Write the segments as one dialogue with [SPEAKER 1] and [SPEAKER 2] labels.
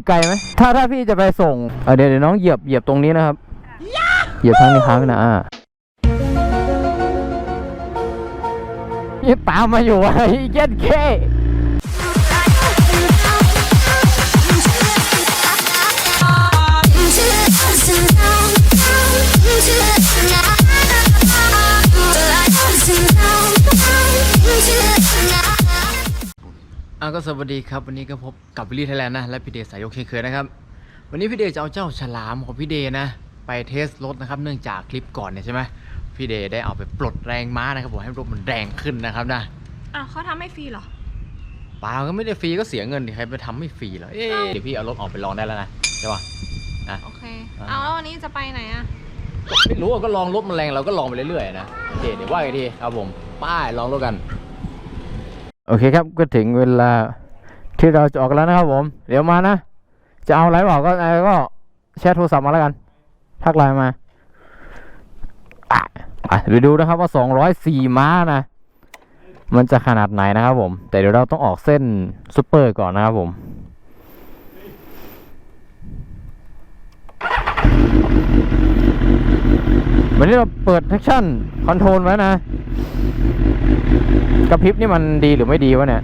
[SPEAKER 1] อยู่ไกลไหมถ้าถ้าพี่จะไปส่งเเดี๋ยวเดี๋ยวน้องเหยียบเหยียบตรงนี้นะครับ เหยียบทางนี้ค้างนะอ่ายี่ตามมาอยู่ไอ้เย็ดเค อะก็สวัสดีครับ วันนี้ก็พบกับวิลลี่ไทยแลนด์นะ และพี่เดชสายโยกเช่นเคยนะครับ วันนี้พี่เดชจะเอาเจ้าฉลามของพี่เดชนะ ไปเทสรถนะครับ เนื่องจากคลิปก่อนเนี่ยใช่ไหมพี่เดชได้เอาไปปลดแรงม้านะครับผมให้รถมันแรงขึ้นนะครับนะ
[SPEAKER 2] อ้าวเขาทำให้ฟรีเหรอ
[SPEAKER 1] เปล่าก็ไม่ได้ฟรีก็เสียเงินดิใครไปทำไม่ฟรีเหรอเอ๊ะเดี๋ยวพี่เอารถออกไปลองได้แล้วนะใช่ป่ะ
[SPEAKER 2] โอเค
[SPEAKER 1] อ่า
[SPEAKER 2] เอาแล้ววันนี้จะไปไหนอะ
[SPEAKER 1] ไม่รู้อะก็ลองรถมันแรงเราก็ลองไปเรื่อยๆนะโอเคเดี๋ยวว่ากันทีครับผมป้ายลองรถกัน โอเคครับก็ถึงเวลาที่เราจะออกแล้วนะครับผม เดี๋ยวมานะ จะเอาอะไรบอกก็อะไก็แชทโทรศัพท์มาแล้วกันทักไลน์มาอะอะเดี๋ยวดูนะครับว่า 204 ม้านะ มันจะขนาดไหนนะครับผม แต่เดี๋ยวเราต้องออกเส้นซูเปอร์ก่อนนะครับผมวันนี้เราเปิดแท็กชั่นคอนโทรลไว้นะ กระพริบนี่มันดีหรือไม่ดีวะเนี่ย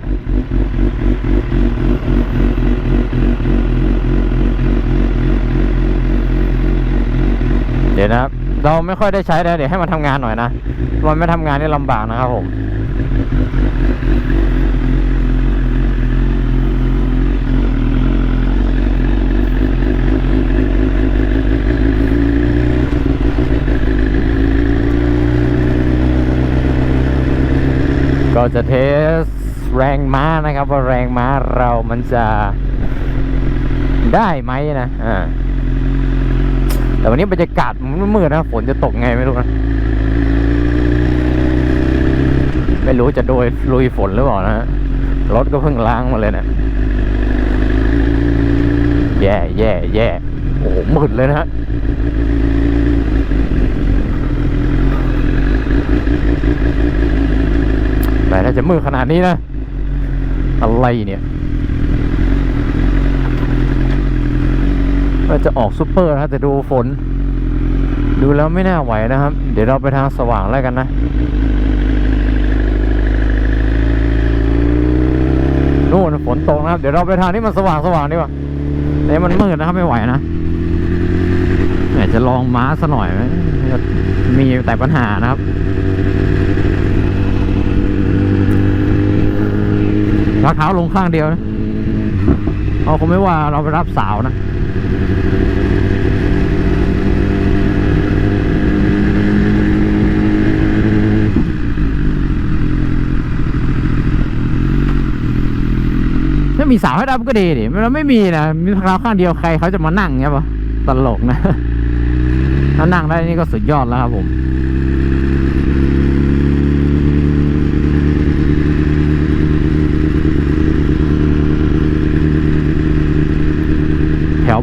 [SPEAKER 1] เดี๋ยวนะครับ เราไม่ค่อยได้ใช้นะเดี๋ยวให้มันทำงานหน่อยนะมันไม่ทำงานนี่ลำบากนะครับผม จะเทสแรงม้านะครับว่าแรงม้าเรามันจะได้ไหมนะอ่าแต่วันนี้บรรยากาศมันมืดนะฝนจะตกไงไม่รู้นะไม่รู้จะโดยลุยฝนหรือเปล่านะรถก็เพิ่งล้างมาเลยนะแย่แย่แย่โอ้โหมืดเลยนะฮะ แต่ถ้าจะมืดขนาดนี้นะ อะไรเนี่ยว่าจะออกซูเปอร์นะแต่ดูฝน ดูแล้วไม่น่าไหวนะครับ เดี๋ยวเราไปทางสว่างแล้วกันนะนู่นฝนตกนะครับ เดี๋ยวเราไปทางที่มันสว่างสว่างดีกว่าแต่มันมืดนะครับไม่ไหวนะอยากจะลองม้าซะหน่อยไหมมีแต่ปัญหานะครับ รักเท้าลงข้างเดียวนะเขาคงไม่ว่าเราไปรับสาวนะถ้ามีสาวให้รับก็ดีดิมันไม่มีนะ มีเท้าข้างเดียวใครเขาจะมานั่งเงี้ยปะตลกนะ ถ้านั่งได้นี่ก็สุดยอดแล้วครับผม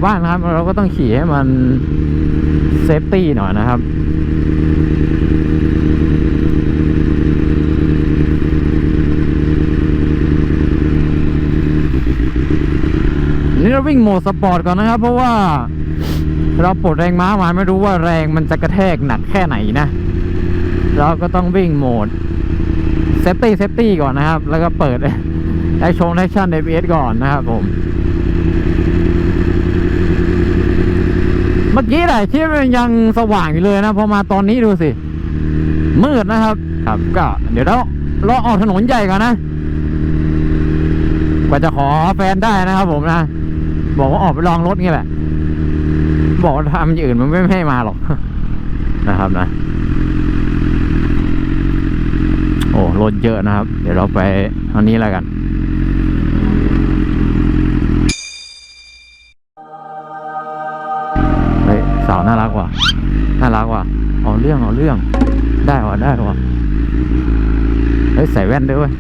[SPEAKER 1] บ้านนะครับ เราก็ต้องขี่ให้มันเซฟตี้หน่อยนะครับนี่เราวิ่งโหมดสปอร์ตก่อนนะครับ เพราะว่าเราปลดแรงม้ามาไม่รู้ว่าแรงมันจะกระแทกหนักแค่ไหนนะ เราก็ต้องวิ่งโหมดเซฟตี้เซฟตี้ก่อนนะครับ แล้วก็เปิดไอชงแอคชั่น ABS ก่อนนะครับผม เมื่อกี้แหละที่มันยังสว่างอยู่เลยนะพอมาตอนนี้ดูสิ มืดนะครับ ครับก็ เดี๋ยวเราเราออกถนนใหญ่ก่อนนะกว่าจะขอแฟนได้นะครับผมนะ บอกว่าออกไปลองรถงี้แหละ บอกว่าทำอย่างอื่นมันไม่ให้มาหรอกนะครับนะ โอ้รถเยอะนะครับ เดี๋ยวเราไปทางนี้แล้วกัน เฮ้ยสาน่ารักว่ะน่ารักว่ะเอาเรื่องเอาเรื่อง ได้ว่ะได้ว่ะเฮ้ยใส่แว่นด้วย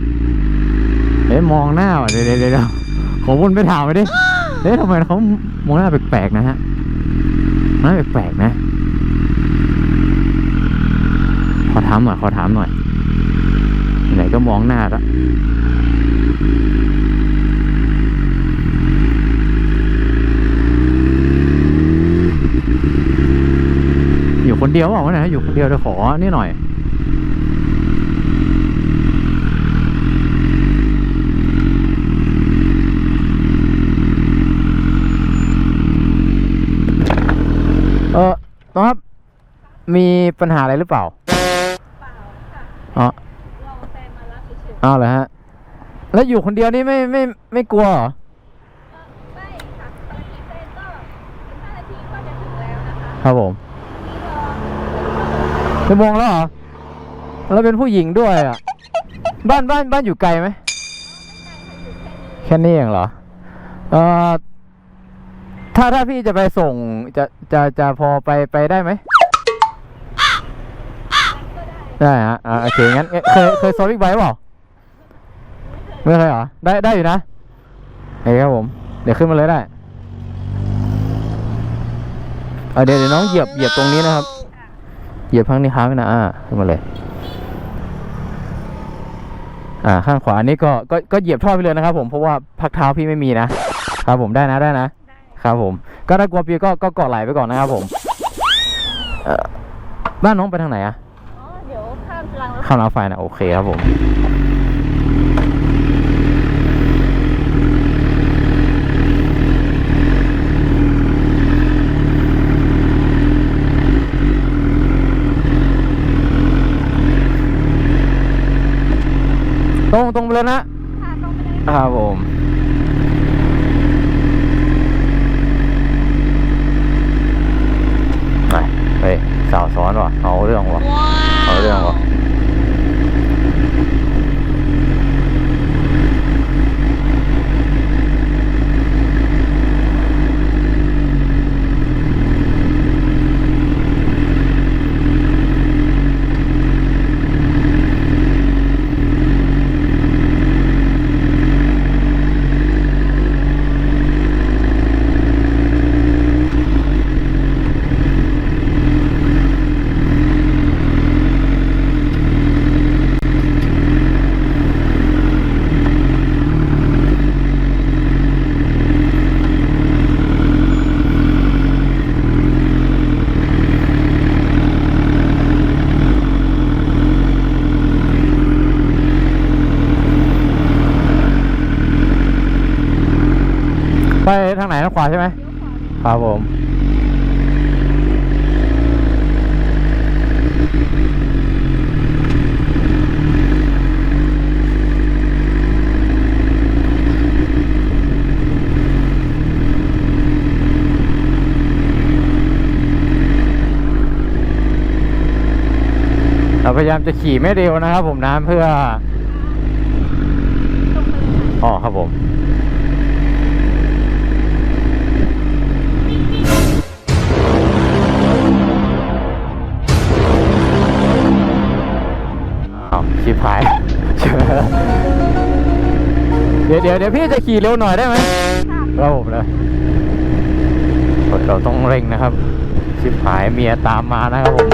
[SPEAKER 1] เฮ้ยมองหน้าว่ะเดี๋ยวเดี๋ยวเดี๋ยวขอวนไปถามไปดิเฮ้ยทำไมเขามองหน้าแปลกๆนะฮะหน้าแปลกๆนะ ขอถามหน่อยขอถามหน่อยไหนก็มองหน้าละ เดียวเปล่าวะเนี่ยอยู่คนเดียวเดี๋ยวขอนี่หน่อยเออน้องครับ มีปัญหาอะไรหรือเปล่าอ๋ออ้าวเหรอฮะ แล้วอยู่คนเดียวนี่ไม่ไม่ไม่กลัวเหรอ
[SPEAKER 2] ไม่ค่ะตอนนี้เซนก็ห้านาทีก็จะถึงแล้วนะคะ
[SPEAKER 1] ครับผม ชั่วโมงแล้วเหรอ แล้วเป็นผู้หญิงด้วยอะ บ้านบ้านบ้านอยู่ไกลไหม แค่นี้เองเหรอ เอ่อ ถ้าถ้าพี่จะไปส่งจะจะจะพอไปไปได้ไหม ได้ฮะ อ่าโอเคงั้น เคยเคยซ้อมบิ๊กไบค์เปล่า ไม่เคยเหรอ ได้ได้อยู่นะโอเคครับผม เดี๋ยวขึ้นมาเลยได้เดี๋ยวเดี๋ยวน้องเหยียบเหยียบตรงนี้นะครับ เหยียบข้างนี้ค้างไว้นะอ่าขึ้นมาเลย อ่า ข้างขวานี่ก็ก็ก็เหยียบท่อไปเลยนะครับ ผมเพราะว่าพักเท้าพี่ไม่มีนะครับผมได้นะได้นะครับผม ก็ถ้ากลัวปีก็ก็เกาะไหลไปก่อนนะครับผมเอ่อบ้านน้องไปทางไหนอะ
[SPEAKER 2] อ๋อเดี๋ยวข้ามรางรถ
[SPEAKER 1] ข้ามรางรถไฟนะโอเคครับผม ตรงตรงไปเลยนะ
[SPEAKER 2] ค่ะตรงไปเลย
[SPEAKER 1] ครับผมไปเฮ้ยสาวซ้อนว่ะเอาเรื่องว่ะ เอาเรื่องว่ะ ไปทางไหนทางขวาใช่ไหมครับผมเราพยายามจะขี่ไม่เร็วนะครับผมนะเพื่ออ๋อครับผม ชิบหาย เดี๋ยวเดี๋ยวเดี๋ยวพี่จะขี่เร็วหน่อยได้ไหมครับผมนะเราต้องเร่งนะครับ ชิบหายเมียตามมานะครับผม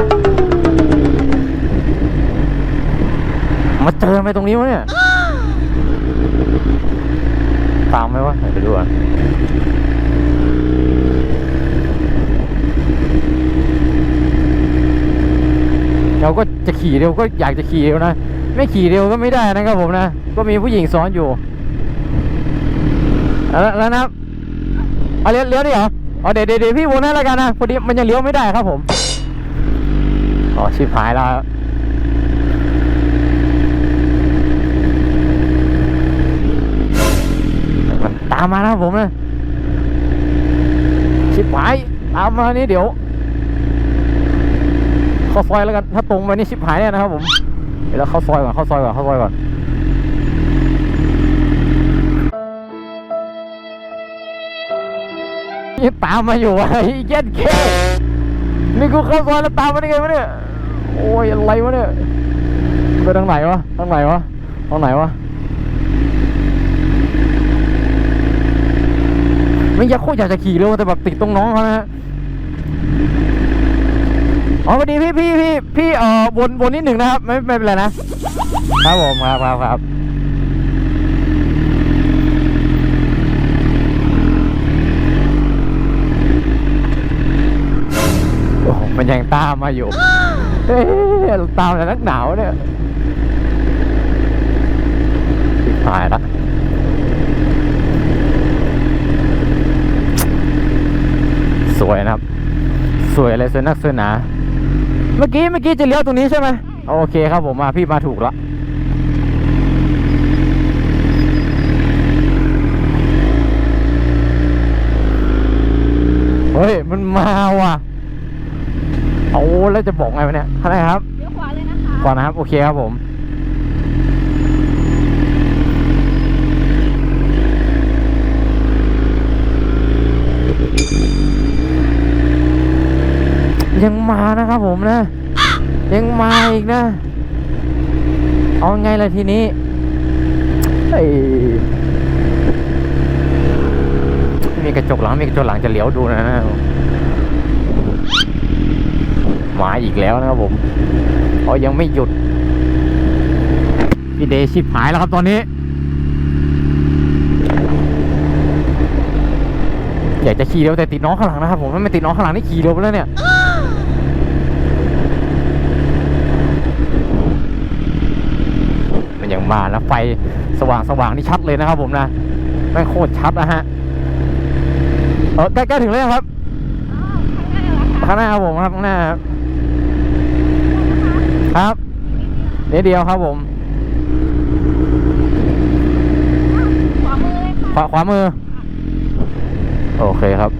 [SPEAKER 1] มาเจอไหมตรงนี้วะเนี่ย ตามไหมวะเดี๋ยวดูก่อนเราก็จะขี่เร็วก็อยากจะขี่เร็วนะ ไม่ขี่เร็วก็ไม่ได้นะครับผมนะ ก็มีผู้หญิงซ้อนอยู่แล้วนะครับเอาเลี้ยวเลี้ยวดิเหรอเอาเดี๋ยวเดี๋ยวพี่วนให้แล้วกันนะพอดีมันยังเลี้ยวไม่ได้ครับผมอ๋อชิบหายแล้วมันตามมาแล้วผมนะชิบหายตามมานี่เดี๋ยวข้าซอยแล้วกันถ้าตรงไปนี่ชิบหายแน่นะครับผม เดี๋ยวเข้าซอยก่อนเข้าซอยก่อนเข้าซอยก่อนยังตามมาอยู่อะไอ้เย็นเคนี่กูเข้าซอยแล้วตามมาได้ไงวะเนี่ยโอ้ยอะไรวะเนี่ยไปทางไหนวะทางไหนวะทางไหนวะไม่อยากโคตรอยากจะขี่เร็วแต่แบบติดตรงน้องเขานะฮะ อ๋อพอดีพี่พี่พี่พี่เอ่อวนวนนิดหนึ่งนะครับไม่ไม่เป็นไรนะครับผมครับครับครับโอ้โหมันยังตามมาอยู่เอ๊ะตามอะไรนักหนาวเนี่ยชิบหายละสวยนะครับ สวยอะไรสวยนักสวยหนา เมื่อกี้เมื่อกี้จะเลี้ยวตรงนี้ใช่ไหมโอเคครับผมมาพี่มาถูกละเฮ้ย มันมาว่ะเอาแล้วจะบอกไงวะเนี่ยอะไรครับ
[SPEAKER 2] เลี้ยวขวาเลยนะคะ
[SPEAKER 1] ก่อนนะครับ โอเคครับผม ยังมานะครับผมนะ ยังมาอีกนะ เอาไงล่ะทีนี้เฮ้มีกระจกหลังมีกระจกหลังจะเลี้ยวดูนะมาอีกแล้วนะครับผมเขายังไม่หยุดพี่เดชชิบหายแล้วครับตอนนี้ อยากจะขี่เร็วแต่ติดน้องข้างหลังนะครับผมถ้าไม่ติดน้องข้างหลังนี่ขี่เร็วไปแล้วเนี่ย มันยังมาแล้วไฟสว่างสว่างนี่ชัดเลยนะครับ ผมนะแม่งโคตรชัดนะฮะเออใกล้ๆถึงแล้วครับ
[SPEAKER 2] อ๋อข้างหน้าเหรอคะ
[SPEAKER 1] ข้างหน้าครับผมครับข้างหน้าครับครับเดี๋ยวเดียวครับผม
[SPEAKER 2] ขวามือเลยค่ะ
[SPEAKER 1] ขวาขวามือ โอเคครับ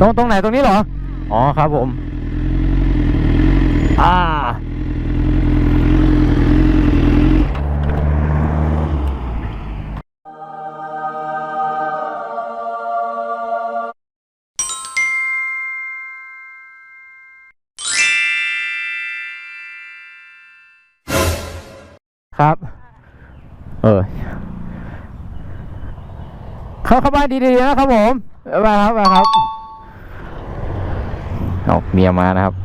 [SPEAKER 1] ตรงตรงไหนตรงนี้เหรอ อ๋อครับผม อ่าครับ เออ เข้าเข้าบ้านดีๆนะครับผมไปครับไปครับเอาเมียมานะครับ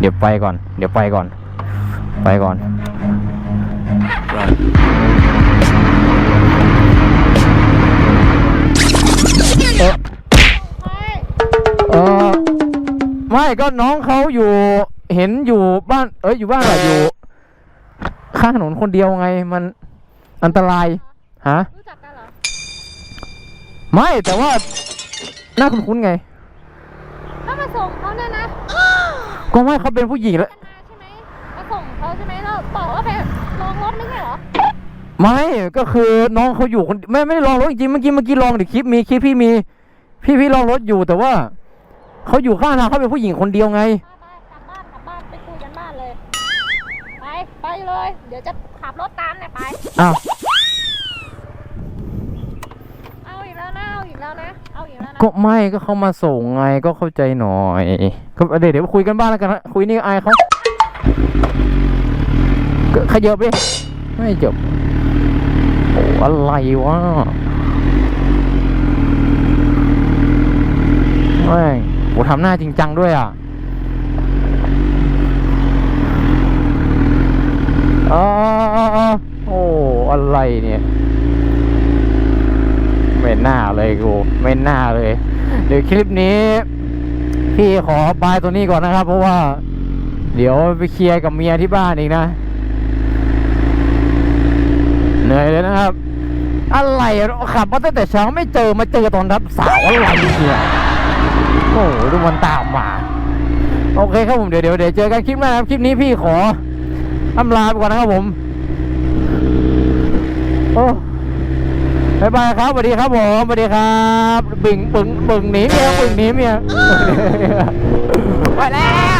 [SPEAKER 1] เดี๋ยวไปก่อน เดี๋ยวไปก่อน ไปก่อน เออเออไม่ก็น้องเขาอยู่เห็นอยู่บ้าน เอ้ยอยู่บ้านอะไรอยู่ ข้างถนนคนเดียวไงมันอันตรายฮะ
[SPEAKER 2] รู้จักกันเหรอ
[SPEAKER 1] ไม่แต่ว่าหน้าคุ้นๆไง
[SPEAKER 2] ถ้ามาส่งเขาเนี่ยนะ
[SPEAKER 1] ก็ไม่เขาเป็นผู้หญิงแล้ว
[SPEAKER 2] กันมาใช่ไหมมาส่งเขาใช่ไหมแล้วบอกว่าไปลองรถไม่ใช่เหรอ
[SPEAKER 1] ไม่ก็คือน้องเขาอยู่คนไม่ไม่ได้ลองรถจริงๆเมื่อกี้เมื่อกี้ลองดิคลิปมีคลิปพี่มี พี่พี่ลองรถอยู่แต่ว่าเขาอยู่ข้างทางเขาเป็นผู้หญิงคนเดียวไง
[SPEAKER 2] ไปไปกลับบ้านกลับบ้านไปคุยกันบ้านเลย ไปไปเลย เดี๋ยวจะขับรถตามเนี่ยไป
[SPEAKER 1] อ้าว
[SPEAKER 2] เอาอีกแล้วนะ เอาอีกแล้วนะ เอาอีกแล้วนะ
[SPEAKER 1] ก็ไม่ก็เขามาส่งไงก็เข้าใจหน่อยก็เดี๋ยวเดี๋ยวคุยกันบ้างแล้วกันนะคุยนี่อายเขาก็ขยับดิไม่จบโอ้อะไรวะแม่งโหทำหน้าจริงจังด้วยอะอ๋อโอ้อะไรเนี่ย ไม่น่าเลยกูไม่น่าเลย เดี๋ยวคลิปนี้ พี่ขอบายตัวนี้ก่อนนะครับ เพราะว่า เดี๋ยวไปเคลียร์กับเมียที่บ้านอีกนะ เหนื่อยเลยนะครับ อะไรขับมาตั้งแต่เช้าไม่เจอมาเจอตอนรับสาวอะไรเนี่ยโอ้โหดูมันตามมาโอเคครับผมเดี๋ยวเดี๋ยวเดี๋ยวเจอกันคลิปหน้าครับคลิปนี้พี่ขออำลาไปก่อนนะครับผม โอ้ บายบายครับสวัสดีครับผมสวัสดีครับบึงบึงบึงหนีเมียบึงหนีเมียไปแล้ว